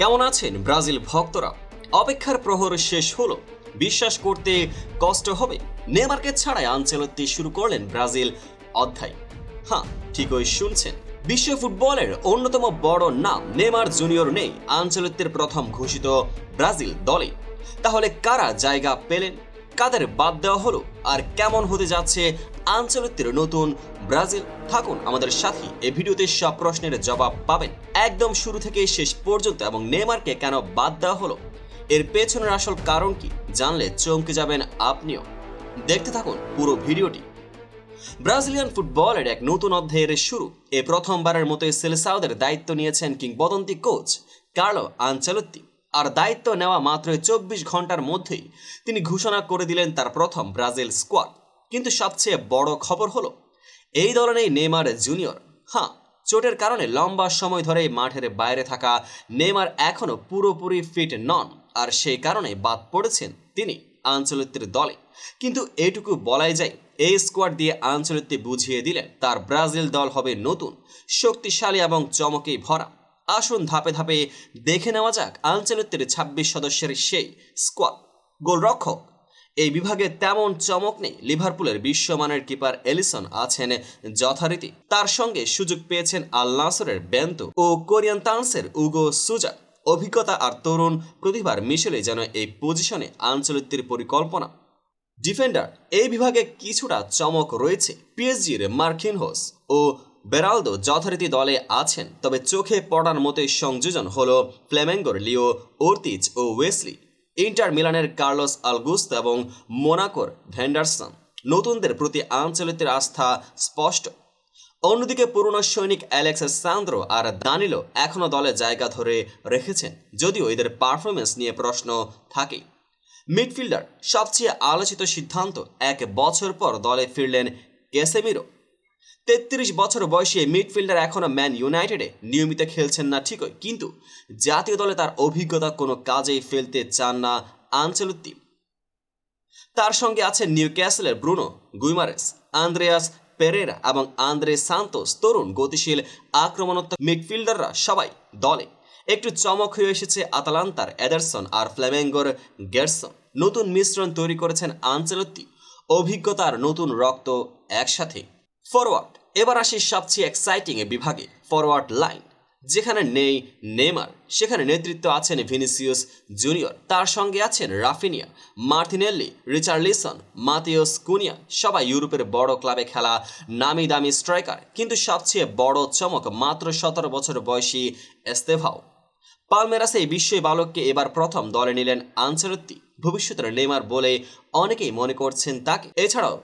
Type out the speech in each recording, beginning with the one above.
কেমন আছেন ব্রাজিল ভক্তরা? অপেক্ষার প্রহর শেষ হলো। বিশ্বাস করতে কষ্ট হবে। নেমার্কে ছাড়াই আঞ্চলত্তি শুরু করলেন ব্রাজিল অধ্যায়। হ্যাঁ ঠিকই শুনছেন। বিশ্ব ফুটবলের অন্যতম বড় নাম নেমার জুনিয়র নেই আঞ্চলিকদের প্রথম ঘোষিত ব্রাজিল দলে। তাহলে কারা জায়গা পেলেন? কাদের বাদ দেওয়া হলো? আর কেমন হতে যাচ্ছে আঞ্চলিকদের নতুন, ব্রাজিল, থাকুন আমাদের সাথে। এই ভিডিওতে সব প্রশ্নের জবাব পাবেন। একদম শুরু থেকে শেষ পর্যন্ত এবং নেমারকে কেন বাদ দেওয়া হলো? এর পেছনের আসল কারণ কি? জানলে চমকে যাবেন আপনিও। দেখতে থাকুন পুরো ভিডিওটি। ব্রাজিলিয়ান ফুটবলের এক নতুন অধ্যায়ের শুরু। এ প্রথমবারের মতো সেলেসাউদের দায়িত্ব নিয়েছেন কিংবদন্তি কোচ কার্লো আঞ্চলত্তি আর দায়িত্ব নেওয়া মাত্র চব্বিশ ঘণ্টার মধ্যেই তিনি ঘোষণা করে দিলেন তার প্রথম ব্রাজিল স্কোয়াড। কিন্তু সবচেয়ে বড় খবর হলো, এই ধরনের নেমার জুনিয়র। হ্যাঁ চোটের কারণে লম্বা সময় ধরে মাঠের বাইরে থাকা নেমার এখনও পুরোপুরি ফিট নন, আর সেই কারণে বাদ পড়েছেন তিনি আঞ্চলিকদের দলে। কিন্তু এটুকু বলাই যায়, এই স্কোয়াড দিয়ে আঞ্চলিকতে বুঝিয়ে দিলেন তার ব্রাজিল দল হবে নতুন, শক্তিশালী এবং চমকেই ভরা। আসুন ধাপে ধাপে দেখে নেওয়া যাক আঞ্চলিকদের ছাব্বিশ সদস্যের সেই স্কোয়াড। গোলরক্ষক এই বিভাগে তেমন চমক নেই। লিভারপুলের বিশ্বমানের কিপার এলিসন আছেন যথারীতি। তার সঙ্গে সুযোগ পেয়েছেন আল নাসরের বেন্ত ও কোরিয়ান তান্সের উগো সুজা। অভিজ্ঞতা আর তরুণ প্রতিভার মিশেলে যেন এই পজিশনে আঞ্চলিকদের পরিকল্পনা। ডিফেন্ডার, এই বিভাগে কিছুটা চমক রয়েছে। পিএসজির মার্কিনহোস ও বেরালদো যথারীতি দলে আছেন, তবে চোখে পড়ার মতোই সংযোজন হল ফ্লেমেঙ্গোর লিও ওর্তিজ ও ওয়েসলি। ইন্টার মিলানের কার্লোস আলগুস্ত এবং মোনাকোর ভ্যান্ডারসন নতুনদের প্রতি আঞ্চলিকের আস্থা স্পষ্ট। অন্যদিকে পুরনো সৈনিক অ্যালেক্স সান্দ্রো আর দানিলো এখনও দলে জায়গা ধরে রেখেছেন, যদিও এদের পারফরমেন্স নিয়ে প্রশ্ন থাকে মিডফিল্ডার সবচেয়ে আলোচিত সিদ্ধান্ত, এক বছর পর দলে ফিরলেন কেসেমিরো। তেত্রিশ বছর বয়সে মিডফিল্ডার এখনও ম্যান ইউনাইটেডে নিয়মিত খেলছেন না ঠিকই, কিন্তু জাতীয় দলে তার অভিজ্ঞতা কোনো কাজেই ফেলতে চান না আঞ্চলত্তি তার সঙ্গে আছেন নিউ ক্যাসেলের ব্রুনো গুইমারেস, আন্দ্রেয়াস পেরেরা এবং আন্দ্রে সান্তোস তরুণ গতিশীল আক্রমণাত্মক মিডফিল্ডাররা সবাই দলে। একটু চমক হয়ে এসেছে আতালান্তার এদারসন আর ফ্ল্যামেঙ্গোর গেরসন। নতুন মিশ্রণ তৈরি করেছেন আঞ্চলত্তি অভিজ্ঞতার নতুন রক্ত একসাথে। ফরওয়ার্ড। এবার আসি সবচেয়ে এক্সাইটিং এ বিভাগে ফরওয়ার্ড লাইন যেখানে নেই নেমার সেখানে নেতৃত্ব আছেন ভিনিসিয়াস জুনিয়র, তার সঙ্গে আছেন Raphinha, Martinelli, Richarlison Matheus Cunha, সবাই ইউরোপের বড় ক্লাবে খেলা, নামি দামি স্ট্রাইকার, কিন্তু সবচেয়ে বড় চমক মাত্র সতেরো বছর বয়সী এস্তেভাও পালমেরাসে এই বিশ্বই বালককে এবার প্রথম দলে নিলেন আনচেলত্তি। ভবিষ্যতের নেমার বলে অনেকেই মনে করছেন তাকে। এছাড়াও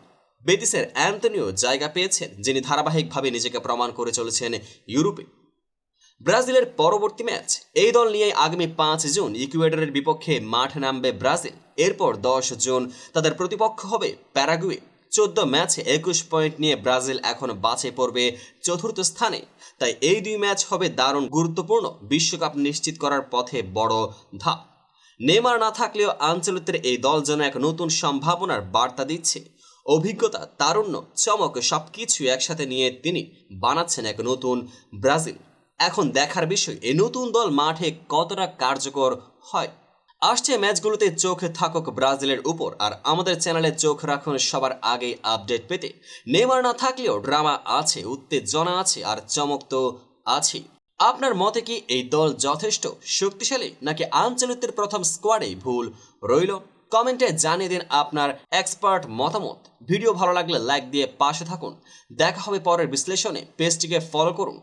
বেতিসের অ্যান্টনিও জায়গা পেয়েছেন, যিনি ধারাবাহিকভাবে নিজেকে প্রমাণ করে চলেছেন ইউরোপে। ব্রাজিলের পরবর্তী ম্যাচ, এই দল নিয়ে আগামী পাঁচ জুন ইকুয়েডরের বিপক্ষে মাঠ নামবে ব্রাজিল। এরপর দশ জুন তাদের প্রতিপক্ষ হবে প্যারাগুয়ে। চোদ্দ ম্যাচে একুশ পয়েন্ট নিয়ে ব্রাজিল এখন বাছে পড়বে চতুর্থ স্থানে। তাই এই দুই ম্যাচ হবে দারুণ গুরুত্বপূর্ণ বিশ্বকাপ নিশ্চিত করার পথে বড় ধাপ। নেমার না থাকলেও আঞ্চলিকের এই দল যেন এক নতুন সম্ভাবনার বার্তা দিচ্ছে। অভিজ্ঞতা, তারুণ্য, চমক সবকিছু একসাথে নিয়ে তিনি বানাচ্ছেন এক নতুন ব্রাজিল। এখন দেখার বিষয়, এই নতুন দল মাঠে কতটা কার্যকর হয়? আসছে ম্যাচগুলোতে চোখ থাকুক ব্রাজিলের উপর, আর আমাদের চ্যানেলে চোখ রাখুন সবার আগে আপডেট পেতে। নেমার না থাকলেও ড্রামা আছে, উত্তেজনা আছে, আর চমক তো আছে আপনার মতে কি এই দল যথেষ্ট শক্তিশালী, নাকি আঞ্চলিকের প্রথম স্কোয়াডেই ভুল রইল? কমেন্টে জানিয়ে দিন আপনার এক্সপার্ট মতামত। ভিডিও ভালো লাগলে লাইক দিয়ে পাশে থাকুন। দেখা হবে পরের বিশ্লেষণে। পেজটিকে ফলো করুন।